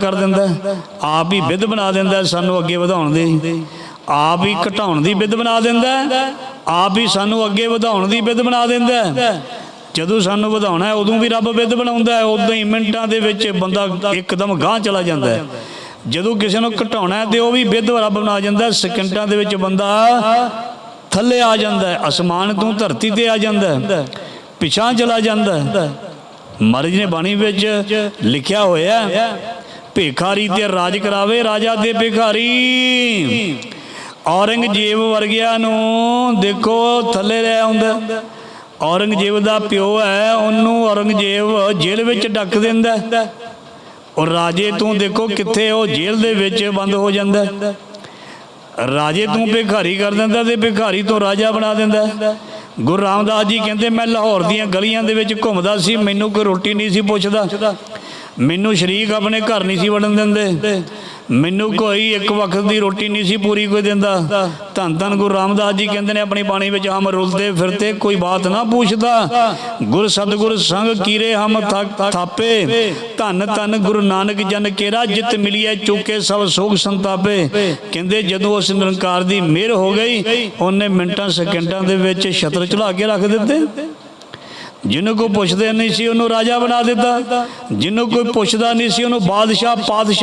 ਕਰ ਦਿੰਦਾ ਆਪ ਹੀ ਵਿਧ ਬਣਾ ਦਿੰਦਾ ਸਾਨੂੰ ਅੱਗੇ ਵਧਾਉਣ ਦੀ। ਆਪ ਹੀ ਘਟਾਉਣ ਦੀ ਵਿਧ ਬਣਾ ਦਿੰਦਾ ਆਪ ਹੀ ਸਾਨੂੰ ਅੱਗੇ ਵਧਾਉਣ ਦੀ ਵਿਧ ਬਣਾ ਦਿੰਦਾ ਜਦੋਂ ਸਾਨੂੰ ਵਧਾਉਣਾ ਹੈ, ਉਦੋਂ ਵੀ ਰੱਬ ਵਿਧ ਬਣਾਉਂਦਾ ਹੈ। ਉਦੋਂ ਹੀ ਮਿੰਟਾਂ ਦੇ ਵਿੱਚ ਬੰਦਾ ਇੱਕਦਮ ਗਾਂਹ ਚਲਾ ਜਾਂਦਾ ਹੈ। ਜਦੋਂ ਕਿਸੇ ਨੂੰ ਘਟਾਉਣਾ ਤੇ ਉਹ ਵੀ ਵਿਧ ਰੱਬ ਬਣਾ ਜਾਂਦਾ ਹੈ। ਸਕਿੰਟਾਂ ਦੇ ਵਿੱਚ ਬੰਦਾ ਥੱਲੇ ਆ ਜਾਂਦਾ ਅਸਮਾਨ ਤੋਂ ਧਰਤੀ ਤੇ ਆ ਜਾਂਦਾ ਹੈ। ਪਿਛਾਂ ਚਲਾ ਜਾਂਦਾ ਹੈ। ਮਹਾਰਾਜ ਨੇ ਬਾਣੀ ਵਿੱਚ ਲਿਖਿਆ ਹੋਇਆ ਭੇਖਾਰੀ ਤੇ ਰਾਜ ਕਰਾਵੇ, ਰਾਜਾ ਦੇ ਭਿਖਾਰੀ। ਔਰੰਗਜ਼ੇਬ ਵਰਗਿਆਂ ਨੂੰ ਦੇਖੋ ਥੱਲੇ ਲੈ ਆਉਂਦਾ। ਔਰੰਗਜ਼ੇਬ ਦਾ ਪਿਓ ਹੈ, ਉਹਨੂੰ ਔਰੰਗਜ਼ੇਬ ਜੇਲ੍ਹ ਵਿੱਚ ਡੱਕ ਦਿੰਦਾ। ਔਰ ਰਾਜੇ ਤੂੰ ਦੇਖੋ ਕਿੱਥੇ, ਉਹ ਜੇਲ੍ਹ ਦੇ ਵਿੱਚ ਬੰਦ ਹੋ ਜਾਂਦਾ। ਰਾਜੇ ਤੂੰ ਭਿਖਾਰੀ ਕਰ ਦਿੰਦਾ ਤੇ ਭਿਖਾਰੀ ਤੋਂ ਰਾਜਾ ਬਣਾ ਦਿੰਦਾ। ਗੁਰੂ ਰਾਮਦਾਸ ਜੀ ਕਹਿੰਦੇ, ਮੈਂ ਲਾਹੌਰ ਦੀਆਂ ਗਲੀਆਂ ਦੇ ਵਿੱਚ ਘੁੰਮਦਾ ਸੀ, ਮੈਨੂੰ ਕੋਈ ਰੋਟੀ ਨਹੀਂ ਸੀ ਪੁੱਛਦਾ। ਮੈਨੂੰ ਸ਼ਰੀਕ ਆਪਣੇ ਘਰ ਨਹੀਂ ਸੀ ਵੜਨ ਦਿੰਦੇ। ਮੈਨੂੰ ਕੋਈ ਇੱਕ ਵਕਤ ਦੀ ਰੋਟੀ ਨਹੀਂ ਸੀ ਪੂਰੀ ਕੋਈ ਦਿੰਦਾ। ਧੰਨ ਧੰਨ ਗੁਰੂ ਰਾਮਦਾਸ ਜੀ ਕਹਿੰਦੇ ਨੇ ਆਪਣੀ ਬਾਣੀ ਵਿੱਚ, ਹਮ ਰੁਲਦੇ ਫਿਰਤੇ ਕੋਈ ਬਾਤ ਨਾ ਪੁੱਛਦਾ। ਗੁਰ ਸਤਿਗੁਰ ਸੰਗ ਕੀਰੇ ਹਮ ਥਾਪੇ। ਧੰਨ ਧੰਨ ਗੁਰੂ ਨਾਨਕ ਜਨ ਕੇਰਾ ਜਿਤ ਮਿਲਿਆ ਚੁੱਕੇ ਸਭ ਸੋਗ ਸੰਤਾਪੇ। ਕਹਿੰਦੇ ਜਦੋਂ ਉਸ ਨਿਰੰਕਾਰ ਦੀ ਮਿਹਰ ਹੋ ਗਈ, ਉਹਨੇ ਮਿੰਟਾਂ ਸੈਕਿੰਡਾਂ ਦੇ ਵਿੱਚ ਛਤਰ ਚੜਾ ਕੇ ਰੱਖ ਦਿੱਤੇ। ਜਿਹਨੂੰ ਕੋਈ ਪੁੱਛਦੇ ਨਹੀਂ ਸੀ ਉਹਨੂੰ ਰਾਜਾ ਬਣਾ ਦਿੱਤਾ। ਜਿਹਨੂੰ ਕੋਈ ਪੁੱਛਦਾ ਨਹੀਂ ਸੀ ਉਹਨੂੰ ਬਾਦਸ਼ਾਹ ਪਾਦਸ਼ਾਹ